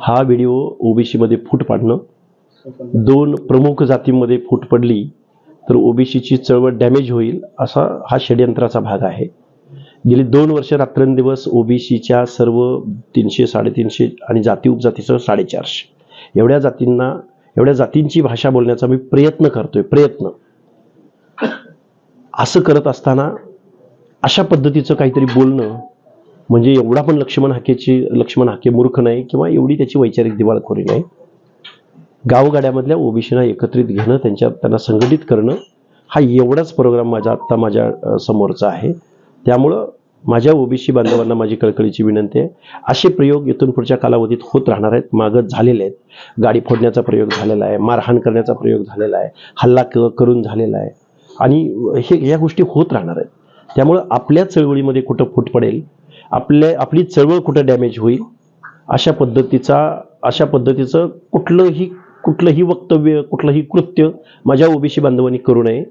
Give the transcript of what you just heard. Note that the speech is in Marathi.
हा व्हिडिओ ओबीसीमध्ये फूट पाडणं. दोन प्रमुख जातींमध्ये फूट पडली तर ओबीसीची चळवळ डॅमेज होईल असा हा षडयंत्राचा भाग आहे. गेली दोन वर्ष रात्रंदिवस ओबीसीच्या सर्व तीनशे साडेतीनशे आणि जाती उपजातीसह साडेचारशे. एवढ्या जातींना एवढ्या जातींची भाषा बोलण्याचा मी प्रयत्न करतोय प्रयत्न. असं करत असताना अशा पद्धतीचं काहीतरी बोलणं म्हणजे एवढा पण लक्ष्मण हाकेची लक्ष्मण हाके मूर्ख नाही किंवा एवढी त्याची वैचारिक दिवाळखोरी नाही. गावगाड्यामधल्या ओबीसीना एकत्रित घेणं त्यांच्या त्यांना संघटित करणं हा एवढाच प्रोग्राम माझा आत्ता माझ्या समोरचा आहे. त्यामुळं माझ्या ओबीसी बांधवांना माझी कळकळीची विनंती आहे. असे प्रयोग इथून पुढच्या कालावधीत होत राहणार आहेत मागत झालेले आहेत. गाडी फोडण्याचा प्रयोग झालेला आहे मारहाण करण्याचा प्रयोग झालेला आहे हल्ला क करून झालेला आहे. आणि हे या गोष्टी होत राहणार आहेत. त्यामुळं आपल्या चळवळीमध्ये कुठं फूट पडेल आपल्या आपली चळवळ कुठं डॅमेज होईल अशा पद्धतीचा अशा पद्धतीचं कुठलंही कुठलंही वक्तव्य कुठलंही कृत्य माझ्या ओबीसी बांधवांनी करू नये.